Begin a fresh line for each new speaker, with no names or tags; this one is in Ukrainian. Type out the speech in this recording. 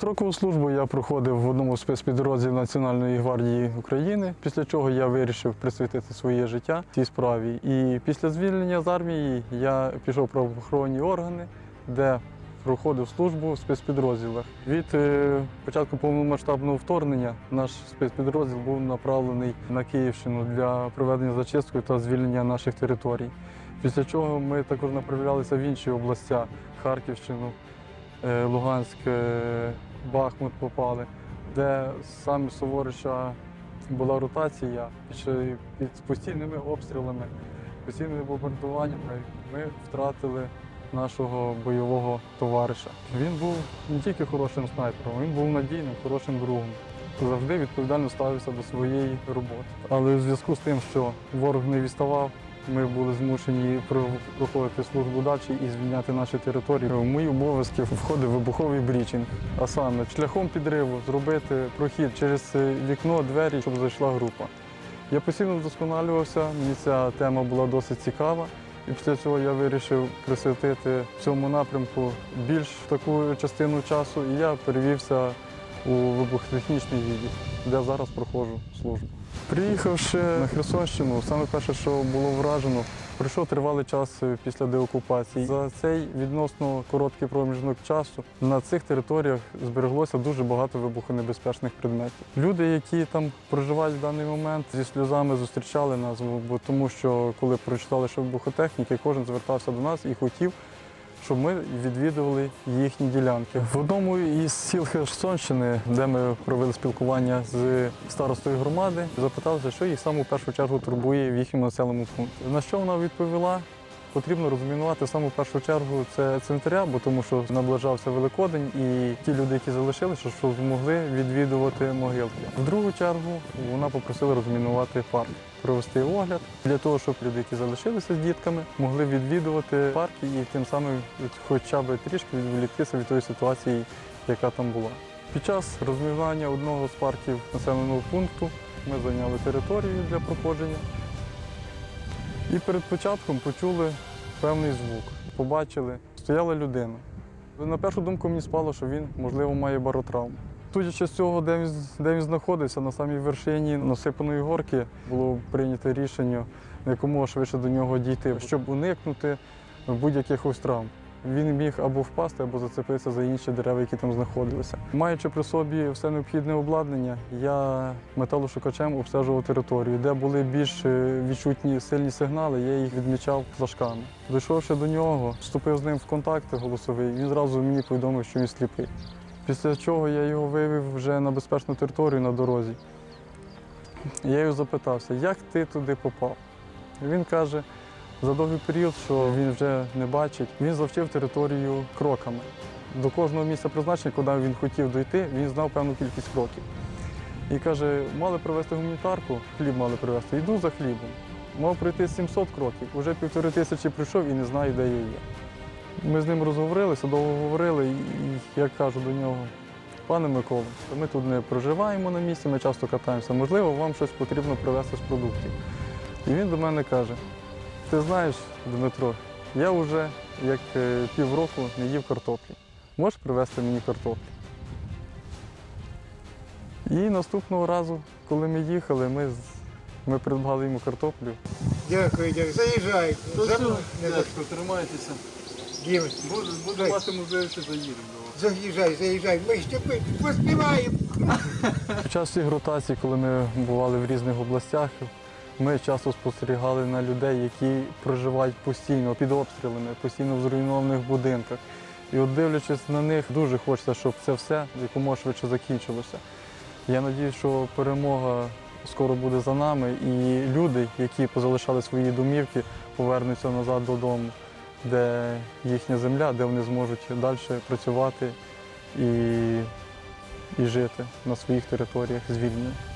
Строкову службу я проходив в одному з спецпідрозділів Національної гвардії України, після чого я вирішив присвятити своє життя цій справі. І після звільнення з армії я пішов в правоохоронні органи, де проходив службу в спецпідрозділах. Від е, початку повномасштабного вторгнення наш спецпідрозділ був направлений на Київщину для проведення зачистки та звільнення наших територій. Після чого ми також направлялися в інші області Харківщину, е, Луганськ, е, Бахмут попали, де саме Суворича була ротація, під постійними обстрілами, постійними бомбардуваннями ми втратили нашого бойового товариша. Він був не тільки хорошим снайпером, він був надійним, хорошим другом. Завжди відповідально ставився до своєї роботи. Але у зв'язку з тим, що ворог не відставав, ми були змушені проходити службу далі і звільняти наші території. В мої обов'язки входив вибуховий брічинг, а саме шляхом підриву зробити прохід через вікно, двері, щоб зайшла група. Я постійно вдосконалювався, мені ця тема була досить цікава. І після цього я вирішив присвятити цьому напрямку більш таку частину часу, і я перевівся у вибухотехнічний відділ, де зараз проходжу службу. Приїхавши на Херсонщину, саме перше, що було вражено, пройшов тривалий час е, після деокупації. За цей відносно короткий проміжок часу на цих територіях збереглося дуже багато вибухонебезпечних предметів. Люди, які там проживають в даний момент, зі сльозами зустрічали нас, бо тому що коли прочитали, що вибухотехніки, кожен звертався до нас і хотів щоб ми відвідували їхні ділянки. В одному із сіл Херсонщини, де ми провели спілкування з старостою громади, запиталися, що їх саме в першу чергу турбує в їхньому населеному пункті. На що вона відповіла? Потрібно розмінувати саме в першу чергу це цвинтаря, бо тому що наближався Великодень, і ті люди, які залишилися, що змогли відвідувати могилки. В другу чергу вона попросила розмінувати парк, провести огляд для того, щоб люди, які залишилися з дітками, могли відвідувати парк і тим самим хоча б трішки відволіктися від тої ситуації, яка там була. Під час розмінування одного з парків населеного пункту ми зайняли територію для проходження. І перед початком почули певний звук. Побачили, стояла людина. На першу думку мені спало, що він, можливо, має баротравму. Судячи з цього, де він, де він знаходився, на самій вершині насипаної горки, було прийнято рішення якомога швидше до нього дійти, щоб уникнути будь-яких травм. Він міг або впасти, або зацепитися за інші дерева, які там знаходилися. Маючи при собі все необхідне обладнання, я металошукачем обстежував територію, де були більш е, відчутні сильні сигнали, я їх відмічав флажками. Дійшовши до нього, вступив з ним в контакт голосовий, він зразу мені повідомив, що він сліпий. Після чого я його вивів вже на безпечну територію на дорозі. Я його запитався, як ти туди попав? Він каже, за довгий період, що він вже не бачить, він завчив територію кроками. До кожного місця призначення, куди він хотів дойти, він знав певну кількість кроків. І каже, мали привезти гуманітарку, хліб мали привезти, йду за хлібом. Мав пройти 700 кроків, вже півтори тисячі прийшов і не знаю, де я є. Ми з ним розговорилися, довго говорили, і я кажу до нього, пане Микола, ми тут не проживаємо на місці, ми часто катаємося, можливо, вам щось потрібно привезти з продуктів. І він до мене каже, ти знаєш, Дмитро, я вже як е, півроку не їв картоплі. Можеш привезти мені картоплі? І наступного разу, коли ми їхали, ми, ми придбали йому картоплю.
Дякую, дякую. Заїжджай. За- не
тримайтеся. Буде мати можливість заїдемо.
Заїжджай, заїжджай. Ми ще поспіваємо.
Під час цих ротацій, коли ми бували в різних областях, ми часто спостерігали на людей, які проживають постійно під обстрілами, постійно в зруйнованих будинках. І от дивлячись на них, дуже хочеться, щоб це все якомога швидше закінчилося. Я сподіваюся, що перемога скоро буде за нами, і люди, які позалишали свої домівки, повернуться назад додому, де їхня земля, де вони зможуть далі працювати і, і жити на своїх територіях звільнені.